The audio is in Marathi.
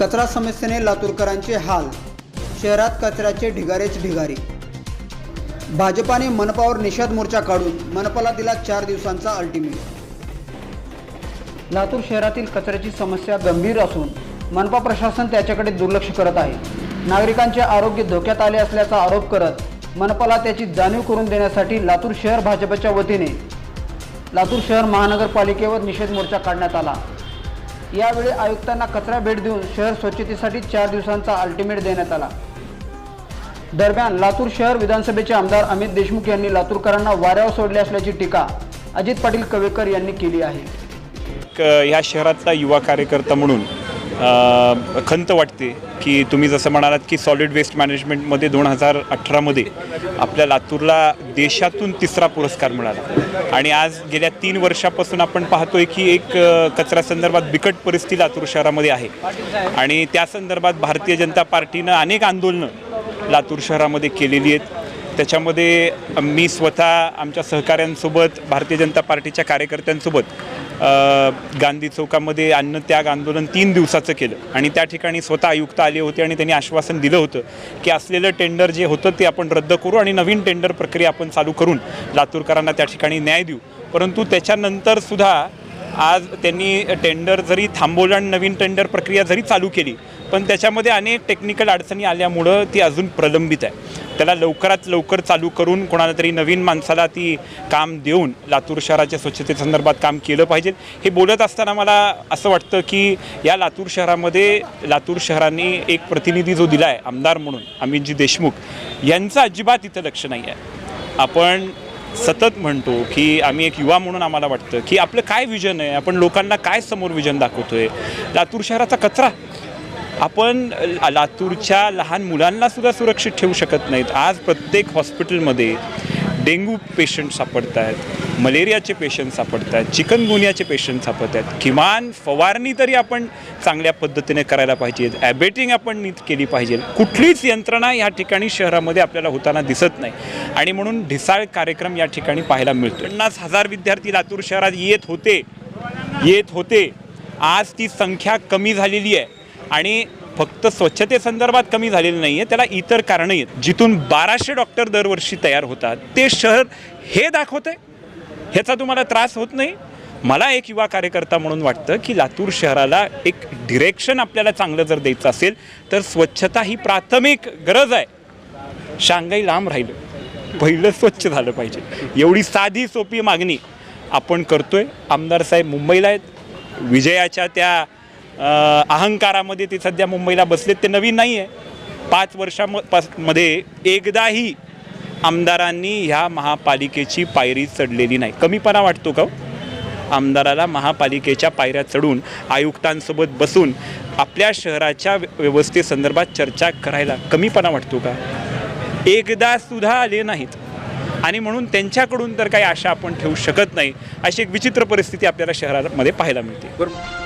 कचरा समस्येने लातूरकरांचे हाल शहरात कचऱ्याचे ढिगारेच ढिगारे. भाजपाने मनपावर निषेध मोर्चा काढून मनपाला दिला चार दिवसांचा अल्टिमेट लातूर शहरातील कचऱ्याची समस्या गंभीर असून मनपा प्रशासन त्याच्याकडे दुर्लक्ष करत आहे. नागरिकांचे आरोग्य धोक्यात आले असल्याचा आरोप करत मनपाला त्याची जाणीव करून देण्यासाठी लातूर शहर भाजपच्या वतीने लातूर शहर महानगरपालिकेवर निषेध मोर्चा काढण्यात आला. यावेळी आयुक्तांना कचरा भेट देऊन शहर स्वच्छतेसाठी चार दिवसांचा अल्टिमेट देण्यात आला. दरम्यान लातूर शहर विधानसभेचे आमदार अमित देशमुख यांनी लातूरकरांना वाऱ्यावर सोडले असल्याची टीका अजित पाटील कवेकर यांनी केली आहे. ह्या शहरातला युवा कार्यकर्ता म्हणून खंत वाटते की तुम्ही जसं म्हणालात की सॉलिड वेस्ट मॅनेजमेंटमध्ये दोन हजार अठरामध्ये आपल्या लातूरला देशातून तिसरा पुरस्कार मिळाला. आणि आज गेल्या तीन वर्षापासून आपण पाहतोय की एक कचरा कचऱ्यासंदर्भात बिकट परिस्थिती लातूर शहरामध्ये आहे. आणि त्या संदर्भात भारतीय जनता पार्टीनं अनेक आंदोलनं लातूर शहरामध्ये केलेली आहेत. त्याच्यामध्ये मी स्वतः आमच्या सहकाऱ्यांसोबत भारतीय जनता पार्टीच्या कार्यकर्त्यांसोबत गांधी चौकामध्ये अन्नत्याग आंदोलन तीन दिवसाचं केलं. आणि त्या ठिकाणी स्वतः आयुक्त आले होते आणि त्यांनी आश्वासन दिलं होतं की असलेलं टेंडर जे होतं ते आपण रद्द करू आणि नवीन टेंडर प्रक्रिया आपण चालू करून लातूरकरांना त्या ठिकाणी न्याय देऊ. परंतु त्याच्यानंतरसुद्धा आज त्यांनी टेंडर जरी थांबवलं आणि नवीन टेंडर प्रक्रिया जरी चालू केली पण त्याच्यामध्ये अनेक टेक्निकल अडचणी आल्यामुळं ती अजून प्रलंबित आहे. त्याला लवकरात लवकर चालू करून कोणाला तरी नवीन माणसाला ती काम देऊन लातूर शहराच्या स्वच्छतेसंदर्भात काम केलं पाहिजे. हे बोलत असताना मला असं वाटतं की या लातूर शहरामध्ये लातूर शहराने एक प्रतिनिधी जो दिला आहे आमदार म्हणून अमितजी देशमुख यांचं अजिबात इथं लक्ष नाही आहे आपण सतत म्हणतो की आम्ही एक युवा म्हणून आम्हाला वाटतं की आपलं काय विजन आहे? आपण लोकांना काय समोर विजन दाखवतोय? लातूर शहराचा कचरा आपण लातूरच्या लहान मुलांनासुद्धा सुरक्षित ठेवू शकत नाहीत. आज प्रत्येक हॉस्पिटलमध्ये डेंग्यू पेशंट सापडत आहेत मलेरियाचे पेशंट सापडत आहेत चिकनगुनियाचे पेशंट सापडत आहेत किमान फवारणी तरी आपण चांगल्या पद्धतीने करायला पाहिजे ॲबेटिंग आपण नीट केली पाहिजे कुठलीच यंत्रणा या ठिकाणी शहरामध्ये आपल्याला होताना दिसत नाही. आणि म्हणून ढिसाळ कार्यक्रम या ठिकाणी पाहायला मिळतो पन्नास हजार विद्यार्थी लातूर शहरात येत होते. येत होते. आज ती संख्या कमी झालेली आहे. आणि फक्त स्वच्छतेसंदर्भात कमी झालेली नाही आहे त्याला इतर कारणं आहेत. जिथून बाराशे डॉक्टर दरवर्षी तयार होतात ते शहर हे दाखवत आहे ह्याचा तुम्हाला त्रास होत नाही. मला एक युवा कार्यकर्ता म्हणून वाटतं की लातूर शहराला एक डिरेक्शन आपल्याला चांगलं जर द्यायचं असेल तर स्वच्छता ही प्राथमिक गरज आहे. शांघाई लांब राहिलं. पहिलं स्वच्छ झालं पाहिजे. एवढी साधी सोपी मागणी आपण करतोय. आमदार साहेब मुंबईला आहेत. विजयाच्या त्या अहंकारामध्ये ते सध्या मुंबईला बसलेत. ते नवीन नाही आहे पाच वर्षामध्ये एकदाही आमदारांनी ह्या महापालिकेची पायरी चढलेली नाही. कमीपणा वाटतो का हो? आमदाराला महापालिकेच्या पायऱ्या चढून आयुक्तांसोबत बसून आपल्या शहराच्या व्यवस्थेसंदर्भात चर्चा करायला कमीपणा वाटतो का? एकदा सुद्धा आले नाहीत. आणि म्हणून त्यांच्याकडून तर काही आशा आपण ठेवू शकत नाही अशी एक विचित्र परिस्थिती आपल्याला शहरामध्ये पाहायला मिळते. बरोबर